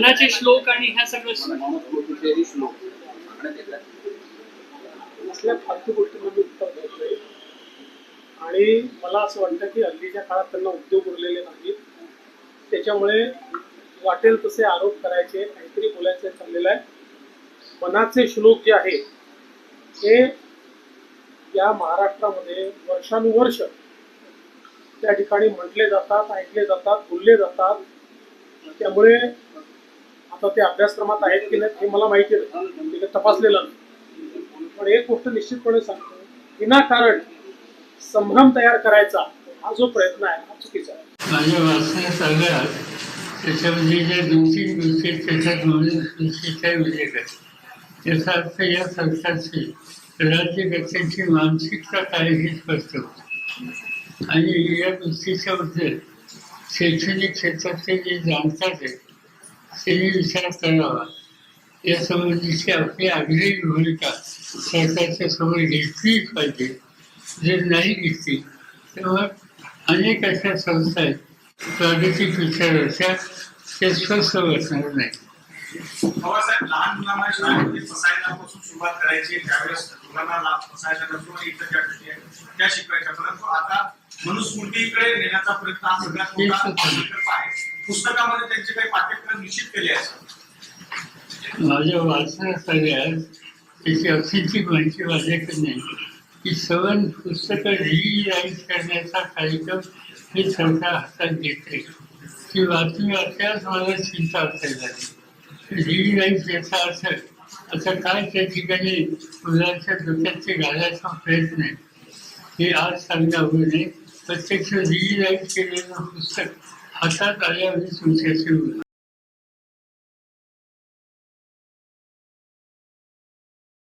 मनाचे श्लोक आणि ह्या सगळं श्लोक. फालतू गोष्टीमध्ये म्हणजे उत्तर नाही. आणि मला असं वाटतं की हल्लीच्या काळात त्यांना उद्योग उरलेले नाहीत. त्याच्यामुळे वाटेल तसे आरोप करायचे काहीतरी बोलायचं चाललेलं आहे. मनाचे श्लोक जे आहे हे या महाराष्ट्रामध्ये वर्षानुवर्ष त्या ठिकाणी म्हटले जातात ऐकले जातात बोलले जातात. त्यामुळे आता ते अभ्यासक्रमात आहेत की नाही हे मला माहिती नाही तपासलेलं. पण एक गोष्ट निश्चितपणे सांगतो विनाकारण संभ्रम तयार करायचा हा जो प्रयत्न आहे हा चुकीचा आहे. माझ्या वाचण्यात आलं त्याच्यामध्ये ज्या दोन तीन गोष्टी आहेत, आहे याचा अर्थ या सरकारची व्यक्तींची मानसिकता काय हे स्पष्ट होते आणि या गोष्टीच्या बद्दल शैक्षणिक क्षेत्रातले जे जाणतात आहेत त्यांनी विचार करावा या संबंधीची आपली आग्रही भूमिका सरकारच्या समोर घेतलीच पाहिजे. जर नाही घेतली तेव्हा अनेक अशा संस्था आहेत प्रादेशिक विचाराच्या ते स्वस्थ बसणार नाही. बाबासाहेब लहान मुलांना शाळेमध्ये फसायल्यापासून सुरुवात करायची त्यावेळेस मुलांना ला- फसायला नसून आणि इतर ज्या गोष्टी आहेत त्या शिकवायच्या. परंतु आता मनुस्मृतीकडे नेण्याचा प्रयत्न हा सगळ्यात मोठा आहे. पुस्तकामध्ये त्यांचे काही पाठ्यक्रम निश्चित केले असतात माझ्या वाचनात सगळ्यात त्याची ऑथेंटिक म्हणजे माहिती माझ्याकडे नाही की सवन पुस्तकं रिराईज करण्याचा कार्यक्रम हे सरकार हातात घेते. ती बातमी वाचल्यास मला चिंता असायला रिराईज याचा अर्थ आता काय त्या ठिकाणी मुलांच्या डोक्यात ते घालायचा प्रयत्न आहे? हे आज सांगणं होऊ नये प्रत्यक्ष रिराईज केलेलं पुस्तक अशा आल्यावर तुमच्याशी